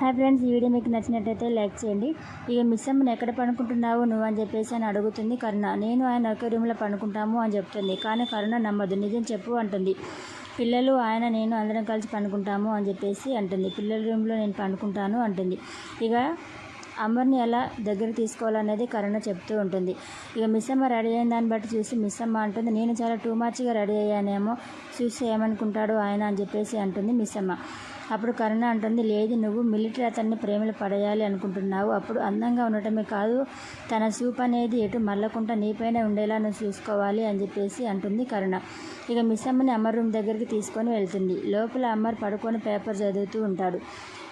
Hi friends ఈ video మీకు నచ్చినట్టయితే లైక్ చేయండి. ఇక మిస్ అమ్మను ఎక్కడ పడుకుంటున్నావు? నువ్వు అని చెప్పేసి అని అడుగుతుంది కరుణ. నేను ఆయన ఒకే రూమ్లో పడుకుంటాము అని చెప్తుంది. కానీ కరుణ నమ్మదు. నిజం చెప్పు అంటుంది. పిల్లలు ఆయన నేను అందరం కలిసి పండుకుంటాము అని చెప్పేసి అంటుంది. పిల్లల రూమ్లో నేను పండుకుంటాను అంటుంది. ఇక అమర్ని ఎలా దగ్గర తీసుకోవాలనేది కరుణ చెప్తూ ఉంటుంది. ఇక మిస్ అమ్మ రెడీ అయిన దాన్ని బట్టి చూసి మిస్సమ్మ అంటుంది. నేను చాలా టూ మచ్గా రెడీ అయ్యానేమో చూసి ఏమనుకుంటాడు ఆయన అని చెప్పేసి అంటుంది మిస్ అమ్మ అప్పుడు కరుణ అంటుంది లేదు నువ్వు మిలిటరీ అతన్ని ప్రేమలు పడేయాలి అనుకుంటున్నావు. అప్పుడు అందంగా ఉండటమే కాదు తన చూపు అనేది ఎటు మళ్ళకుండా నీపైన ఉండేలా నువ్వు చూసుకోవాలి అని చెప్పేసి అంటుంది కరుణ. ఇక మిస్ అమ్మని అమర్ రూమ్ దగ్గరికి తీసుకొని వెళ్తుంది. లోపల అమ్మర్ పడుకొని పేపర్ చదువుతూ ఉంటాడు.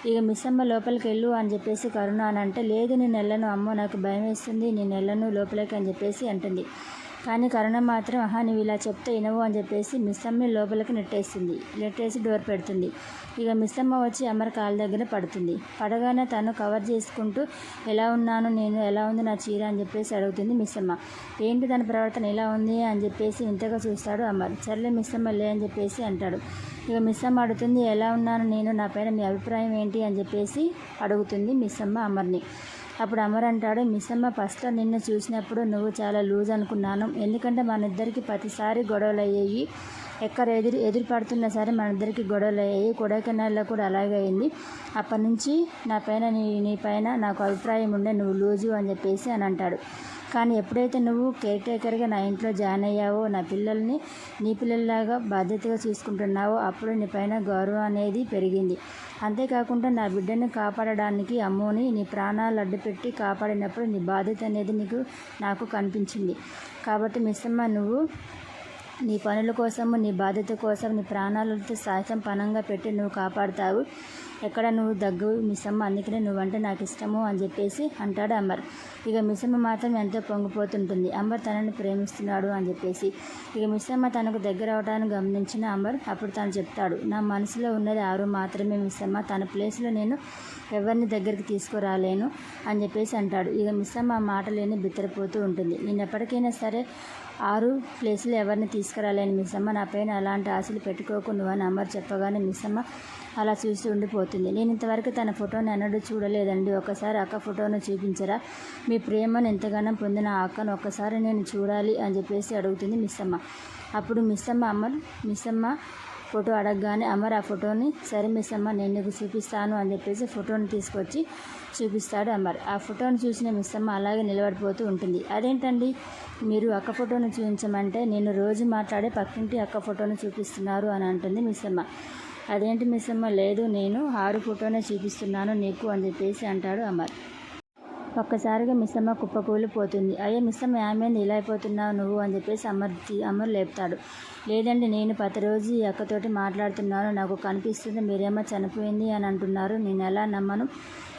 ఇక మిస్ అమ్మ లోపలికి వెళ్ళు అని చెప్పేసి కరుణ అని అంటే లేదు నేను వెళ్ళను అమ్మ నాకు భయం వేస్తుంది నేను వెళ్ళను లోపలికి అని చెప్పేసి అంటుంది. కానీ కరుణ మాత్రం అహా నువ్వు ఇలా చెప్తే వినవు అని చెప్పేసి మిస్ లోపలికి నెట్టేస్తుంది నెట్టేసి డోర్ పెడుతుంది. ఇక మిస్ అమ్మ వచ్చి అమర్ కాళ్ళ దగ్గర పడుతుంది. పడగానే తను కవర్ చేసుకుంటూ ఎలా ఉన్నాను నేను? ఎలా ఉంది నా చీర? అని చెప్పేసి అడుగుతుంది మిస్సమ్మ. ఏంటి తన ప్రవర్తన? ఎలా ఉంది? అని చెప్పేసి ఇంతగా చూస్తాడు అమర్. సర్లే మిస్సమ్మ లే అని చెప్పేసి అంటాడు. ఇక మిస్ అమ్మ అడుగుతుంది ఎలా ఉన్నాను నేను? నా పైన మీ అభిప్రాయం ఏంటి? అని చెప్పేసి అడుగుతుంది మిస్ అమ్మ అమర్ని. అప్పుడు అమర్ అంటాడు మిస్ అమ్మ ఫస్ట్ నిన్ను చూసినప్పుడు నువ్వు చాలా లూజ్ అనుకున్నాను. ఎందుకంటే మన ఇద్దరికి ప్రతిసారి గొడవలు అయ్యాయి ఎక్కడ ఎదురు ఎదురు పడుతున్నా సరే మన ఇద్దరికి గొడవలు అయ్యాయి కొడైకెనాల్లో కూడా అలాగే అయింది. అప్పటి నుంచి నా పైన నీ నీ పైన నాకు అభిప్రాయం ఉండే నువ్వు లూజు అని చెప్పేసి అని అంటాడు. కానీ ఎప్పుడైతే నువ్వు కేర్ టేకర్గా నా ఇంట్లో జాయిన్ అయ్యావో నా పిల్లల్ని నీ పిల్లల్లాగా బాధ్యతగా చూసుకుంటున్నావో అప్పుడు నీ పైన గౌరవం అనేది పెరిగింది. అంతేకాకుండా నా బిడ్డను కాపాడడానికి అమ్మోని నీ ప్రాణాలు అడ్డుపెట్టి కాపాడినప్పుడు నీ బాధ్యత అనేది నీకు నాకు కనిపించింది. కాబట్టి మిస్సమ్మ నువ్వు నీ పనుల కోసము నీ బాధ్యత కోసం నీ ప్రాణాలతో సాహసం పనంగా పెట్టి నువ్వు కాపాడుతావు. ఎక్కడ నువ్వు దగ్గు మిస్సమ్మ అందుకనే నువ్వంటే నాకు ఇష్టము అని చెప్పేసి అంటాడు అమర్ ఇక మిస్సమ్మ మాత్రం ఎంతో పొంగిపోతుంటుంది. అమర్ తనని ప్రేమిస్తున్నాడు అని చెప్పేసి. ఇక మిస్సమ్మ తనకు దగ్గర అవడానికి గమనించిన అమర్ అప్పుడు తను చెప్తాడు నా మనసులో ఉన్నది ఆరు మాత్రమే మిస్సమ్మ తన ప్లేస్లో నేను ఎవరిని దగ్గరికి తీసుకురాలేను అని చెప్పేసి అంటాడు. ఇక మిస్సమ్మ ఆ మాటలేని బిత్తరపోతూ ఉంటుంది. నేను ఎప్పటికైనా సరే ఆరు ప్లేసులు ఎవరిని తీసుకురాలేను మిస్సమ్మ నా పైన అలాంటి ఆశలు పెట్టుకోకు నువ్వని అమర్ చెప్పగానే మిస్సమ్మ అలా చూసి ఉండిపోతుంది. నేను ఇంతవరకు తన ఫోటోని ఎన్నడూ చూడలేదండి. ఒకసారి అక్క ఫోటోను చూపించరా? మీ ప్రేమను ఎంతగానో పొందిన ఆ అక్కను ఒక్కసారి నేను చూడాలి అని చెప్పేసి అడుగుతుంది మిస్సమ్మ. అప్పుడు మిస్సమ్మ అమర్ మిస్సమ్మ ఫోటో అడగగానే అమర్ ఆ ఫోటోని సరే మిస్సమ్మ నేను నీకు చూపిస్తాను అని చెప్పేసి ఫోటోని తీసుకొచ్చి చూపిస్తాడు అమర్. ఆ ఫోటోని చూసిన మిస్ అమ్మ అలాగే నిలబడిపోతూ ఉంటుంది. అదేంటండి? మీరు అక్క ఫోటోను చూపించమంటే నేను రోజు మాట్లాడే పక్కింటి అక్క ఫోటోను చూపిస్తున్నారు అని అంటుంది మిస్ అమ్మ అదేంటి మిస్సమ్మ లేదు నేను ఆరు ఫోటోనే చూపిస్తున్నాను నీకు అని చెప్పేసి అంటాడు అమర్. ఒక్కసారిగా మిస్సమ్మ కుప్పకూలిపోతుంది. అయ్యే మిస్సమ్మ ఏమైంది ఇలా అయిపోతున్నావు నువ్వు అని చెప్పేసి అమర్ అమర్ లేపుతాడు. లేదండి నేను ప్రతిరోజు ఈ అక్కతోటి మాట్లాడుతున్నాను. నాకు కనిపిస్తుంది మీరేమో చనిపోయింది అని అంటున్నారు. నేను ఎలా నమ్మను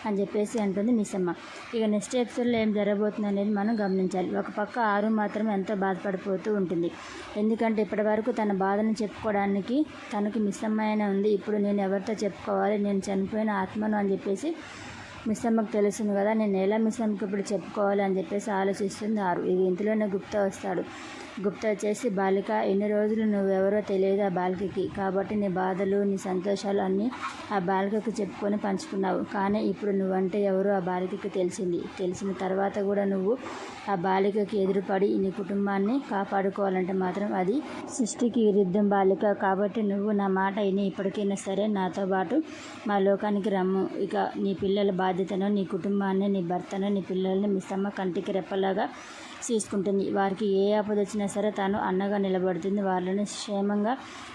అని చెప్పేసి అంటుంది మిస్సమ్మ ఇక నెక్స్ట్ ఎపిసోడ్లో ఏం జరగబోతుంది అనేది మనం గమనించాలి. ఒక పక్క ఆరు మాత్రం ఎంతో బాధపడిపోతూ ఉంటుంది. ఎందుకంటే ఇప్పటివరకు తన బాధను చెప్పుకోవడానికి తనకి మిస్సమ్మ అయినా ఉంది. ఇప్పుడు నేను ఎవరితో చెప్పుకోవాలి? నేను చనిపోయిన ఆత్మను అని చెప్పేసి మిస్ అమ్మకు తెలుస్తుంది కదా నేను ఎలా మిస్ అమ్మకి ఇప్పుడు చెప్పుకోవాలి అని చెప్పేసి ఆలోచిస్తుంది ఆరు ఇది ఇంతలోనే గుప్తా వస్తాడు. గుప్తా వచ్చేసి బాలిక ఎన్ని రోజులు నువ్వెవరో తెలియదు ఆ బాలికకి. కాబట్టి నీ బాధలు నీ సంతోషాలు అన్నీ ఆ బాలికకు చెప్పుకొని పంచుకున్నావు. కానీ ఇప్పుడు నువ్వంటే ఎవరో ఆ బాలికకి తెలిసింది. తెలిసిన తర్వాత కూడా నువ్వు ఆ బాలికకి ఎదురుపడి నీ కుటుంబాన్ని కాపాడుకోవాలంటే మాత్రం అది సృష్టికి విరుద్ధం బాలిక. కాబట్టి నువ్వు నా మాట విని ఇప్పటికైనా సరే నాతో పాటు మా లోకానికి రమ్ము. ఇక నీ పిల్లల బాధ్యతను నీ కుటుంబాన్ని నీ భర్తను నీ పిల్లల్ని మీ సమ్మ కంటికి రెప్పలాగా చూసుకుంటుంది. వారికి ఏ ఆపద వచ్చినా సరే తాను అన్నగా నిలబడుతుంది. వాళ్ళని క్షేమంగా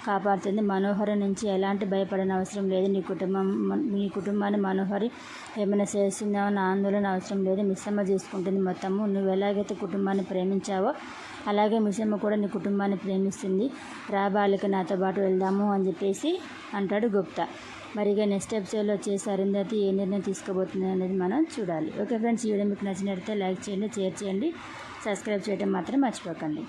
కాపాడుతుంది. మనోహరి నుంచి ఎలాంటి భయపడని అవసరం లేదు. నీ కుటుంబం నీ కుటుంబాన్ని మనోహరి ఏమైనా చేస్తుందో నా ఆందోళన అవసరం లేదు. మిస్సమ్మ చూసుకుంటుంది మొత్తము. నువ్వు ఎలాగైతే కుటుంబాన్ని ప్రేమించావో అలాగే మిస్సమ్మ కూడా నీ కుటుంబాన్ని ప్రేమిస్తుంది. రా బాలిక నాతో పాటు వెళ్దాము అని చెప్పేసి అంటాడు గుప్తా. మరి ఇక నెక్స్ట్ ఎపిసోడ్లో వచ్చేసి అరుంధతి ఏ నిర్ణయం తీసుకోబోతుంది అనేది మనం చూడాలి. ఓకే ఫ్రెండ్స్ ఈ వీడియో మీకు నచ్చినట్లయితే లైక్ చేయండి షేర్ చేయండి సబ్స్క్రైబ్ చేయడం మాత్రం మర్చిపోకండి.